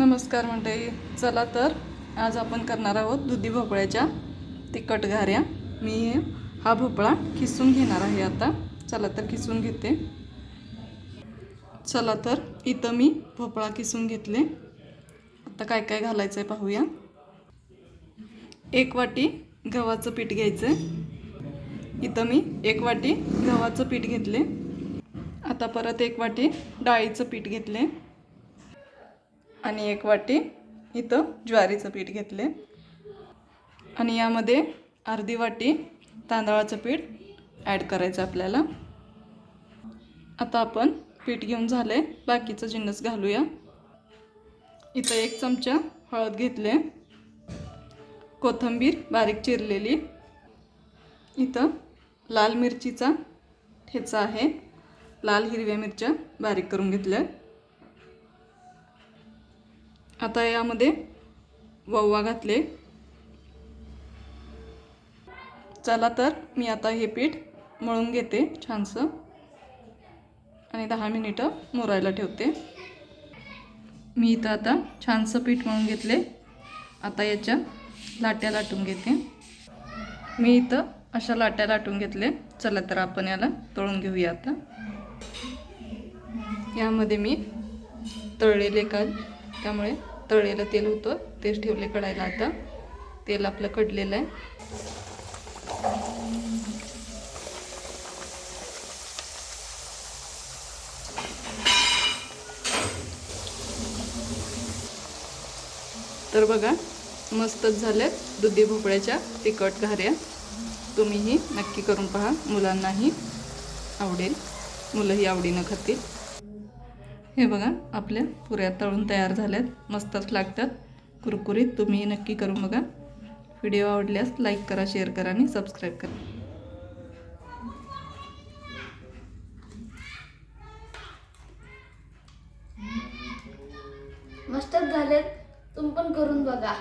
नमस्कार मंडळी. चला तर आज आपण करणार आहोत दुधी भोपळ्याच्या तिखट घाऱ्या मी हा भोपळा किसून घेणार आहे आता. चला तर किसून घेते. चला तर इथं मी भोपळा किसून घेतले. आता काय काय घालायचं आहे पाहूया. एक वाटी गव्हाचं पीठ घ्यायचं आहे इथं मी एक वाटी गव्हाचं पीठ घेतले. आता परत एक वाटी डाळीचं पीठ घेतले. आणि एक वाटी इथं ज्वारीचं पीठ घेतले. आणि यामध्ये अर्धी वाटी तांदळाचं पीठ ॲड करायचं आपल्याला. आता आपण पीठ घेऊन झाले. बाकीचं जिन्नस घालूया. इथं एक चमचा हळद घेतले. कोथिंबीर बारीक चिरलेली. इथं लाल मिरचीचा ठेचा आहे. लाल हिरव्या मिरच्या बारीक करून घेतल्या. आता यामध्ये ववा घातले. चला तर मी आता हे पीठ मळून घेते छानसं. आणि दहा मिनिटं मुरायला ठेवते. मी इथं आता छानसं पीठ मळून घेतले. आता याच्या लाट्या लाटून घेते. मी इथं अशा लाट्या लाटून घेतले. चला तर आपण याला तळून घेऊया आता. यामध्ये मी तळलेले काल त्यामुळे तळलेलं तेल होतं तेच ठेवले कढायला आता. तेल आपलं कडलेलं आहे. तर बघा मस्तच झाल्यात दुधी भोपळ्याच्या तिखट घाऱ्या. तुम्हीही नक्की करून पहा मुलांनाही आवडेल. मुलंही आवडीनं खातील. हे बघा आपल्या पुऱ्या तळून तयार झाल्यात. मस्तच लागतात. कुरकुरीत तुम्ही नक्की करून बघा. व्हिडिओ आवडल्यास लाईक करा शेअर करा आणि सबस्क्राईब करा. मस्तच झालेत. तुम्ही पण करून बघा.